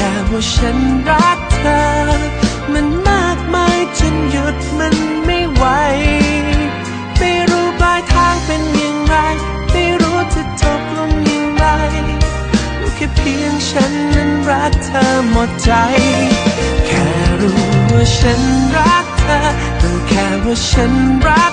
ค่ว่าฉันรักเธอ มันมากมายจนหยุดมันไม่ไหว ไม่รู้ปลายทางเป็นอย่างไร ไม่รู้จะจบลงอย่างไรรู้แค่เพียงฉันนั้นรักเธอหมดใจ แค่รู้ว่าฉันรักเธอรู้แค่ว่าฉันรัก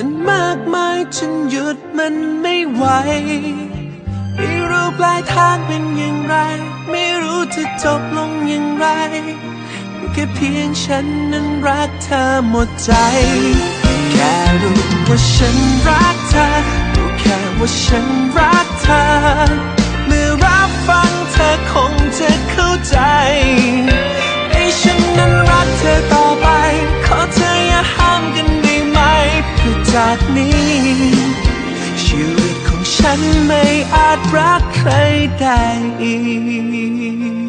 มันมากมายฉันหยุดมันไม่ไหว ไม่รู้ปลายทางเป็นอย่างไร ไม่รู้จะจบลงอย่างไรแค่เพียงฉันนั้นรักเธอหมดใจ แค่รู้ว่าฉันรักเธอรู้แค่ว่าฉันรักเธอากนี้ ชีวิตของฉันไม่อาจรักใครได้อีก